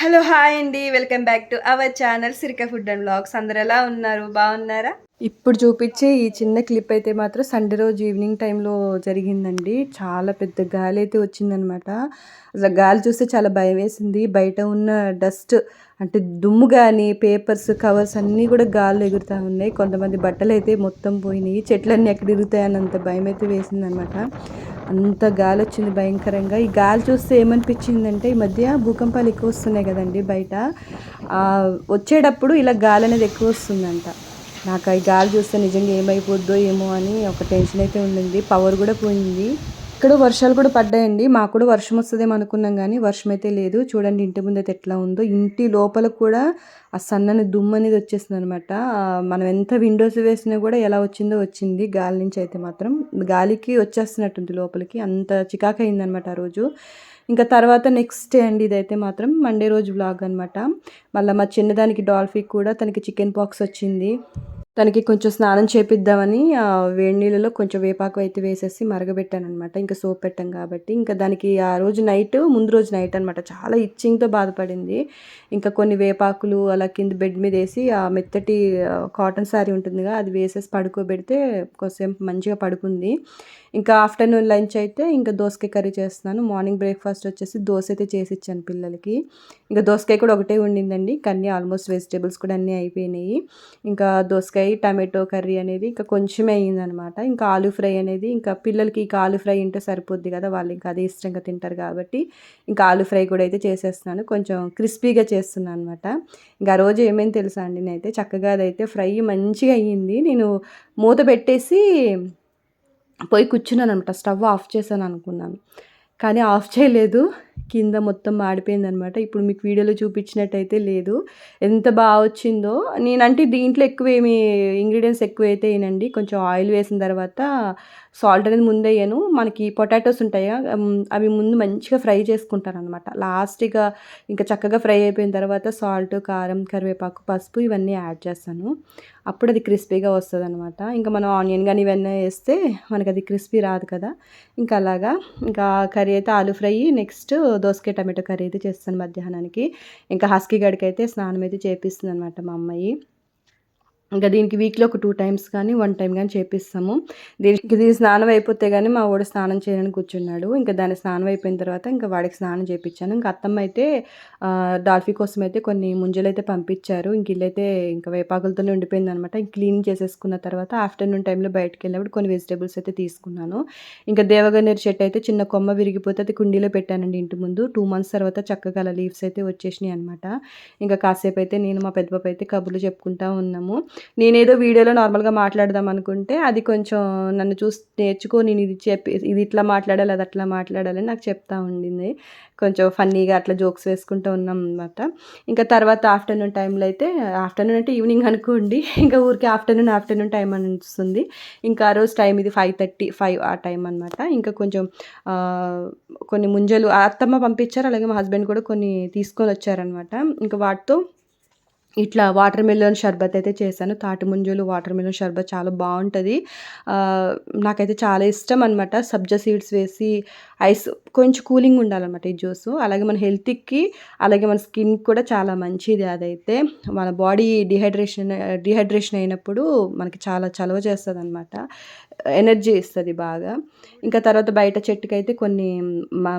Hello hi అండి welcome back to our channel Sirika food and blogs అందరు ఎలా ఉన్నారు? బాగున్నారా? ఇప్పుడు చూపించే ఈ చిన్న క్లిప్ అయితే మాత్రం సండే రోజు ఈవినింగ్ టైంలో జరిగిందండి. చాలా పెద్ద గాలి అయితే వచ్చిందనమాట. అసలు గాలి చూస్తే చాలా భయం వేసింది. బయట ఉన్న డస్ట్ అంటే దుమ్ము కానీ పేపర్స్ కవర్స్ అన్నీ కూడా గాల్లో ఎగురుతూ ఉన్నాయి. కొంతమంది బట్టలు అయితే మొత్తం పోయినాయి. చెట్లన్నీ ఎక్కడ ఇరుగుతాయని అంత భయం అయితే వేసిందనమాట. అంత గాలి వచ్చింది భయంకరంగా. ఈ గాలి చూస్తే ఏమనిపించిందంటే ఈ మధ్య భూకంపాలు ఎక్కువ వస్తున్నాయి కదండి బయట. వచ్చేటప్పుడు ఇలా గాలి అనేది ఎక్కువ వస్తుందంట నాకు ఈ గాలి చూస్తే నిజంగా ఏమైపోద్దో ఏమో అని ఒక టెన్షన్ అయితే ఉండింది. పవర్ కూడా పోయింది. ఇక్కడ వర్షాలు కూడా పడ్డాయండి. మాకు కూడా వర్షం వస్తుందేమో అనుకున్నాం కానీ వర్షం అయితే లేదు. చూడండి ఇంటి ముందు అయితే ఎట్లా ఉందో. ఇంటి లోపల కూడా ఆ సన్నని దుమ్ము అనేది వచ్చేసింది అనమాట మనం ఎంత విండోస్ వేసినా కూడా ఎలా వచ్చిందో వచ్చింది. గాలి నుంచి అయితే మాత్రం గాలికి వచ్చేస్తున్నట్టుంది లోపలికి. అంత చికాకు అయిందనమాట ఆ రోజు. ఇంకా తర్వాత నెక్స్ట్ డే అండి ఇదైతే మాత్రం మండే రోజు బ్లాగ్ అనమాట మళ్ళీ మా చిన్నదానికి డాల్ఫీ కూడా తనకి చికెన్ పాక్స్ వచ్చింది. తనకి కొంచెం స్నానం చేపిద్దామని ఆ, వేడి నీళ్ళలో కొంచెం వేపాకు అయితే వేసేసి మరగబెట్టాను అనమాట ఇంకా సోప్ పెట్టాం కాబట్టి. ఇంకా దానికి ఆ రోజు నైట్ ముందు రోజు నైట్ అనమాట చాలా ఇచ్చింగ్తో బాధపడింది. ఇంకా కొన్ని వేపాకులు అలా కింద బెడ్ మీద వేసి ఆ మెత్తటి కాటన్ శారీ ఉంటుందిగా అది వేసేసి పడుకోబెడితే కొంచెం మంచిగా పడుకుంది. ఇంకా ఆఫ్టర్నూన్ లంచ్ అయితే ఇంకా దోసకాయ కర్రీ చేస్తున్నాను. మార్నింగ్ బ్రేక్ఫాస్ట్ వచ్చేసి దోశ అయితే చేసి ఇచ్చాను పిల్లలకి. ఇంకా దోసకాయ కూడా ఒకటే ఉండిందండి కానీ ఆల్మోస్ట్ వెజిటేబుల్స్ కూడా అన్నీ అయిపోయినాయి. ఇంకా దోసకాయ టమాటో కర్రీ అనేది ఇంకా కొంచెమే అయ్యిందనమాట. ఇంకా ఆలూ ఫ్రై అనేది ఇంకా పిల్లలకి ఇంకా ఆలూ ఫ్రై ఉంటే సరిపోద్ది కదా వాళ్ళు ఇంకా అదే ఇష్టంగా తింటారు కాబట్టి ఇంకా ఆలూ ఫ్రై కూడా అయితే చేసేస్తున్నాను. కొంచెం క్రిస్పీగా చేస్తున్నాను అనమాట ఇంకా ఆ రోజు ఏమైంది తెలుసా అండి నేనైతే? చక్కగా అదైతే ఫ్రై మంచిగా అయ్యింది. నేను మూత పెట్టేసి పోయి కూర్చున్నాను అనమాట స్టవ్ ఆఫ్ చేశాను అనుకున్నాను. కానీ ఆఫ్ చేయలేదు. కింద మొత్తం మాడిపోయింది అనమాట ఇప్పుడు మీకు వీడియోలో చూపించినట్టయితే లేదు. ఎంత బాగా వచ్చిందో నేనంటే దీంట్లో ఎక్కువ ఏమి ఇంగ్రీడియంట్స్ ఎక్కువ అయితే వేయనండి కొంచెం ఆయిల్ వేసిన తర్వాత సాల్ట్ అనేది ముందే వేయను. మనకి పొటాటోస్ ఉంటాయా అవి ముందు మంచిగా ఫ్రై చేసుకుంటాను అనమాట లాస్ట్గా ఇంకా చక్కగా ఫ్రై అయిపోయిన తర్వాత సాల్ట్ కారం కరివేపాకు పసుపు ఇవన్నీ యాడ్ చేస్తాను. అప్పుడు అది క్రిస్పీగా వస్తుంది అనమాట ఇంకా మనం ఆనియన్ కానీ ఇవన్నీ వేస్తే మనకి అది క్రిస్పీ రాదు కదా. ఇంకా అలాగా ఇంకా కర్రీ అయితే ఆలు ఫ్రై నెక్స్ట్ దోసకాయ టమాటో కర్రీ అయితే చేస్తాను మధ్యాహ్నానికి. ఇంకా హస్కీ గడికి అయితే స్నానం అయితే చేపిస్తుంది అనమాట మా అమ్మాయి. ఇంకా దీనికి వీక్లో ఒక టూ టైమ్స్ కానీ వన్ టైం కానీ చేపిస్తాము. దీనికి దీని స్నానం అయిపోతే కానీ మా వాడు స్నానం చేయడానికి కూర్చున్నాడు. ఇంకా దాని స్నానం అయిపోయిన తర్వాత ఇంకా వాడికి స్నానం చేయించాను ఇంకా అత్తమ్మ అయితే డాల్ఫీ కోసం అయితే కొన్ని ముంజలు అయితే పంపించారు. ఇంక ఇల్లు అయితే ఇంకా వేపాకులతోనే ఉండిపోయింది అనమాట ఇంక క్లీన్ చేసేసుకున్న తర్వాత ఆఫ్టర్నూన్ టైంలో బయటకు వెళ్ళినప్పుడు కొన్ని వెజిటేబుల్స్ అయితే తీసుకున్నాను. ఇంకా దేవగన్నేరు చెట్టు అయితే చిన్న కొమ్మ విరిగిపోతే అది కుండీలో పెట్టానండి ఇంటి ముందు. టూ మంత్స్ తర్వాత చక్కగా అలా లీవ్స్ అయితే వచ్చేసినాయి అనమాట. ఇంకా కాసేపు అయితే నేను మా పెద్ద పాప అయితే కబుర్లు చెప్పుకుంటా ఉన్నాము. నేనేదో వీడియోలో నార్మల్గా మాట్లాడదాం అనుకుంటే అది కొంచెం నన్ను చూసి నేర్చుకో నేను ఇది చెప్పి ఇది ఇట్లా మాట్లాడాలి అది అట్లా మాట్లాడాలని నాకు చెప్తా ఉండింది. కొంచెం ఫన్నీగా అట్లా జోక్స్ వేసుకుంటూ ఉన్నాం అనమాట ఇంకా తర్వాత ఆఫ్టర్నూన్ టైంలో అయితే ఆఫ్టర్నూన్ అంటే ఈవినింగ్ అనుకోండి ఇంకా ఊరికి ఆఫ్టర్నూన్ ఆఫ్టర్నూన్ టైం అని వస్తుంది ఇంకా ఆ రోజు టైం ఇది ఫైవ్ థర్టీ ఫైవ్ ఆ టైం అనమాట ఇంకా కొంచెం కొన్ని ముంజలు అత్తమ్మ పంపించారు అలాగే మా హస్బెండ్ కూడా కొన్ని తీసుకొని వచ్చారనమాట ఇంకా వాటితో ఇట్లా వాటర్ మెలన్ షర్బత్ అయితే చేశాను. తాటి ముంజలు వాటర్ మెలన్ షర్బత్ చాలా బాగుంటుంది. నాకైతే చాలా ఇష్టం అనమాట సబ్జా సీడ్స్ వేసి ఐస్ కొంచెం కూలింగ్ ఉండాలన్నమాట ఈ జ్యూస్. అలాగే మన హెల్త్కి అలాగే మన స్కిన్ కూడా చాలా మంచిది అదైతే. మన బాడీ డిహైడ్రేషన్ డిహైడ్రేషన్ అయినప్పుడు మనకి చాలా చలవ చేస్తుంది అనమాట ఎనర్జీ ఇస్తుంది బాగా. ఇంకా తర్వాత బయట చెట్టుకైతే కొన్ని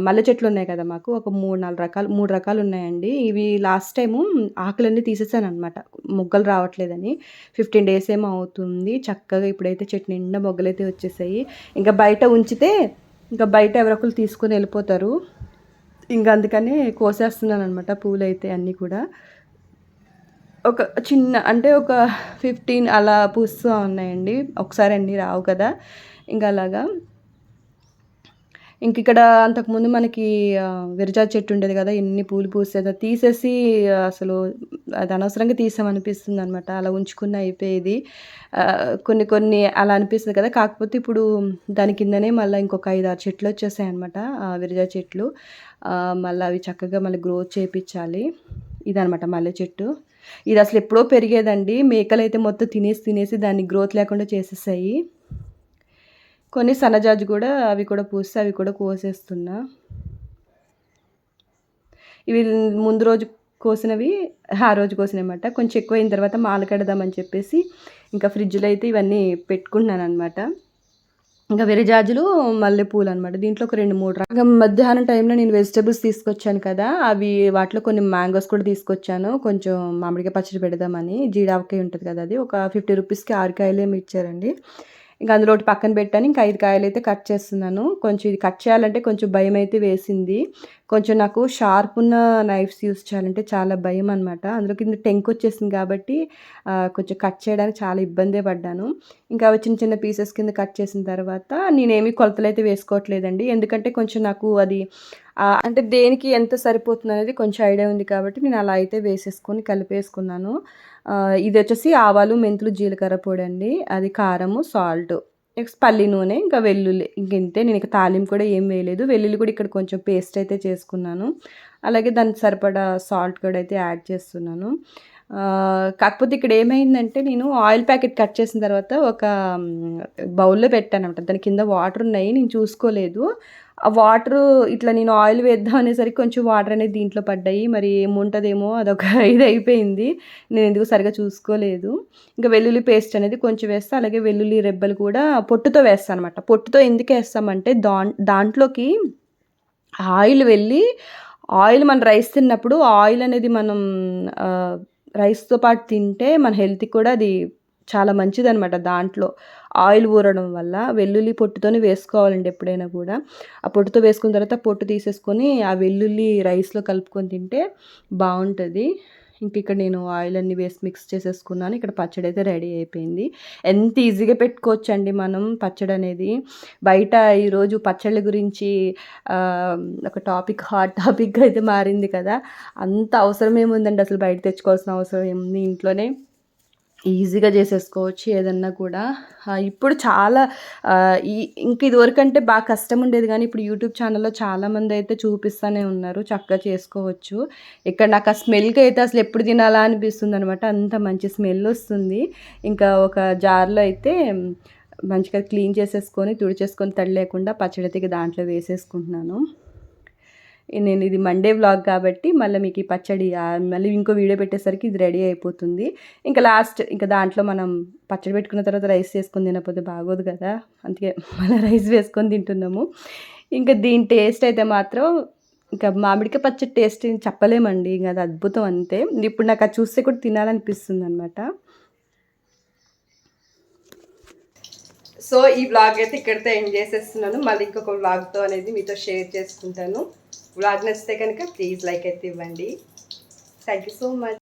మల్లె చెట్లు ఉన్నాయి కదా మాకు. ఒక మూడు నాలుగు రకాలు మూడు రకాలు ఉన్నాయండి. ఇవి లాస్ట్ టైము ఆకులన్నీ తీసేసాను అనమాట మొగ్గలు రావట్లేదని. ఫిఫ్టీన్ డేస్ ఏమో అవుతుంది. చక్కగా ఇప్పుడైతే చెట్టు నిండా మొగ్గలైతే వచ్చేసాయి. ఇంకా బయట ఉంచితే ఇంకా బయట ఎవరొకరు తీసుకొని వెళ్ళిపోతారు. ఇంకా అందుకనే కోసేస్తున్నాను అనమాట పూలు అయితే అన్నీ కూడా. ఒక చిన్న అంటే ఒక ఫిఫ్టీన్ అలా పూస్తూ ఉన్నాయండి. ఒకసారి అన్నీ రావు కదా. ఇంకా అలాగా ఇంక ఇక్కడ అంతకుముందు మనకి విరజా చెట్టు ఉండేది కదా ఎన్ని పూలు పూసేది తీసేసి అసలు అది అనవసరంగా తీసామనిపిస్తుంది అనమాట అలా ఉంచుకున్న అయిపోయేది. కొన్ని కొన్ని అలా అనిపిస్తుంది కదా. కాకపోతే ఇప్పుడు దాని కిందనే మళ్ళీ ఇంకొక ఐదు ఆరు చెట్లు వచ్చేసాయి అనమాట విరజా చెట్లు. మళ్ళీ అవి చక్కగా మళ్ళీ గ్రోత్ చేయించాలి ఇదనమాట మల్లె చెట్టు. ఇది అసలు ఎప్పుడో పెరిగేదండి. మేకలు అయితే మొత్తం తినేసి తినేసి దాన్ని గ్రోత్ లేకుండా చేసేసాయి. కొన్ని సన్నజాజి కూడా అవి కూడా పూస్తే అవి కూడా కోసేస్తున్నా. ఇవి ముందు రోజు కోసినవి ఆ రోజు కోసినమాట కొంచెం ఎక్కువ అయిన తర్వాత మాల కడదామని చెప్పేసి ఇంకా ఫ్రిడ్జ్లో అయితే ఇవన్నీ పెట్టుకుంటున్నాను అనమాట ఇంకా విరజాజులు మల్లెపూలు అనమాట దీంట్లో ఒక రెండు మూడు రకాల. మధ్యాహ్నం టైంలో నేను వెజిటబుల్స్ తీసుకొచ్చాను కదా అవి వాటిలో కొన్ని మ్యాంగోస్ కూడా తీసుకొచ్చాను. కొంచెం మామిడికాయ పచ్చడి పెడదామని. జీడావకాయ ఉంటుంది కదా అది. ఒక ఫిఫ్టీ రూపీస్కి ఆరుకాయలు ఏమి ఇచ్చారండి. ఇంకా అందులో ఒకటి పక్కన పెట్టాను. ఇంకా ఐదు కాయలు అయితే కట్ చేస్తున్నాను. కొంచెం ఇది కట్ చేయాలంటే కొంచెం భయం అయితే వేసింది. కొంచెం నాకు షార్ప్ ఉన్న నైఫ్స్ యూస్ చేయాలంటే చాలా భయం అనమాట అందులో కింద టెంక్ వచ్చేసింది కాబట్టి కొంచెం కట్ చేయడానికి చాలా ఇబ్బందే పడ్డాను. ఇంకా అవి చిన్న చిన్న పీసెస్ కింద కట్ చేసిన తర్వాత నేనేమి కొలతలు అయితే వేసుకోవట్లేదండి. ఎందుకంటే కొంచెం నాకు అది అంటే దేనికి ఎంత సరిపోతుంది అనేది కొంచెం ఐడియా ఉంది కాబట్టి నేను అలా అయితే వేసేసుకొని కలిపేసుకున్నాను. ఇది వచ్చేసి ఆవాలు మెంతులు జీలకర్ర పొడి అండి. అది కారము సాల్ట్ నెక్స్ట్ పల్లి నూనె ఇంకా వెల్లుల్లి ఇంకంతే నేను ఇక తాలింపు కూడా ఏం వేయలేదు. వెల్లుల్లి కూడా ఇక్కడ కొంచెం పేస్ట్ అయితే చేసుకున్నాను. అలాగే దానికి సరిపడా సాల్ట్ కూడా అయితే యాడ్ చేస్తున్నాను. కాకపోతే ఇక్కడ ఏమైందంటే నేను ఆయిల్ ప్యాకెట్ కట్ చేసిన తర్వాత ఒక బౌల్లో పెట్టాను అనమాట దాని కింద వాటర్ ఉన్నాయి. నేను చూసుకోలేదు. ఆ వాటర్ ఇట్లా నేను ఆయిల్ వేద్దాం అనేసరికి కొంచెం వాటర్ అనేది దీంట్లో పడ్డాయి. మరి ఏముంటుందేమో అదొక ఇది అయిపోయింది. నేను ఎందుకు సరిగా చూసుకోలేదు. ఇంకా వెల్లుల్లి పేస్ట్ అనేది కొంచెం వేస్తా. అలాగే వెల్లుల్లి రెబ్బలు కూడా పొట్టుతో వేస్తాను అనమాట పొట్టుతో ఎందుకు వేస్తామంటే దా దాంట్లోకి ఆయిల్ వెళ్ళి ఆయిల్ మన రైస్ తిన్నప్పుడు ఆయిల్ అనేది మనం రైస్తో పాటు తింటే మన హెల్త్కి కూడా అది చాలా మంచిదనమాట దాంట్లో. ఆయిల్ ఊరడం వల్ల వెల్లుల్లి పొట్టుతోనే వేసుకోవాలండి ఎప్పుడైనా కూడా. ఆ పొట్టుతో వేసుకున్న తర్వాత పొట్టు తీసేసుకొని ఆ వెల్లుల్లి రైస్లో కలుపుకొని తింటే బాగుంటుంది. ఇంక ఇక్కడ నేను ఆయిల్ అన్ని వేసి మిక్స్ చేసేసుకున్నాను. ఇక్కడ పచ్చడి అయితే రెడీ అయిపోయింది. ఎంత ఈజీగా పెట్టుకోవచ్చు అండి మనం పచ్చడి అనేది. బయట ఈరోజు పచ్చళ్ళ గురించి ఒక టాపిక్ హాట్ టాపిక్ అయితే మారింది కదా. అంత అవసరం ఏముందండి అసలు బయట తెచ్చుకోవాల్సిన అవసరం ఏముంది ఇంట్లోనే? ఈజీగా చేసేసుకోవచ్చు ఏదన్నా కూడా. ఇప్పుడు చాలా ఈ ఇంక ఇదివరకంటే బాగా కష్టం ఉండేది కానీ ఇప్పుడు యూట్యూబ్ ఛానల్లో చాలామంది అయితే చూపిస్తూనే ఉన్నారు చక్కగా చేసుకోవచ్చు. ఇక్కడ నాకు ఆ స్మెల్కి అయితే అసలు ఎప్పుడు తినాలా అనిపిస్తుంది అనమాట అంత మంచి స్మెల్ వస్తుంది. ఇంకా ఒక జార్లో అయితే మంచిగా క్లీన్ చేసేసుకొని తుడిచేసుకొని తడి లేకుండా పచ్చడి అయితే దాంట్లో వేసేసుకుంటున్నాను. నేను ఇది మండే వ్లాగ్ కాబట్టి మళ్ళీ మీకు ఈ పచ్చడి మళ్ళీ ఇంకో వీడియో పెట్టేసరికి ఇది రెడీ అయిపోతుంది. ఇంకా లాస్ట్ ఇంకా దాంట్లో మనం పచ్చడి పెట్టుకున్న తర్వాత రైస్ వేసుకొని తినకపోతే బాగోదు కదా. అందుకే మళ్ళీ రైస్ వేసుకొని తింటున్నాము. ఇంకా దీని టేస్ట్ అయితే మాత్రం ఇంకా మామిడికాయ పచ్చడి టేస్ట్ ఏం చెప్పలేమండి. ఇంకా అది అద్భుతం అంతే. ఇప్పుడు నాకు అది చూస్తే కూడా తినాలనిపిస్తుంది అనమాట సో ఈ వ్లాగ్ అయితే ఇక్కడితో ఎండ్ చేసేస్తున్నాను. మళ్ళీ ఇంకొక వ్లాగ్తో అనేది మీతో షేర్ చేసుకుంటాను. వ్లాగ్ నచ్చితే కనుక ప్లీజ్ లైక్ అయితే ఇవ్వండి. Thank you so much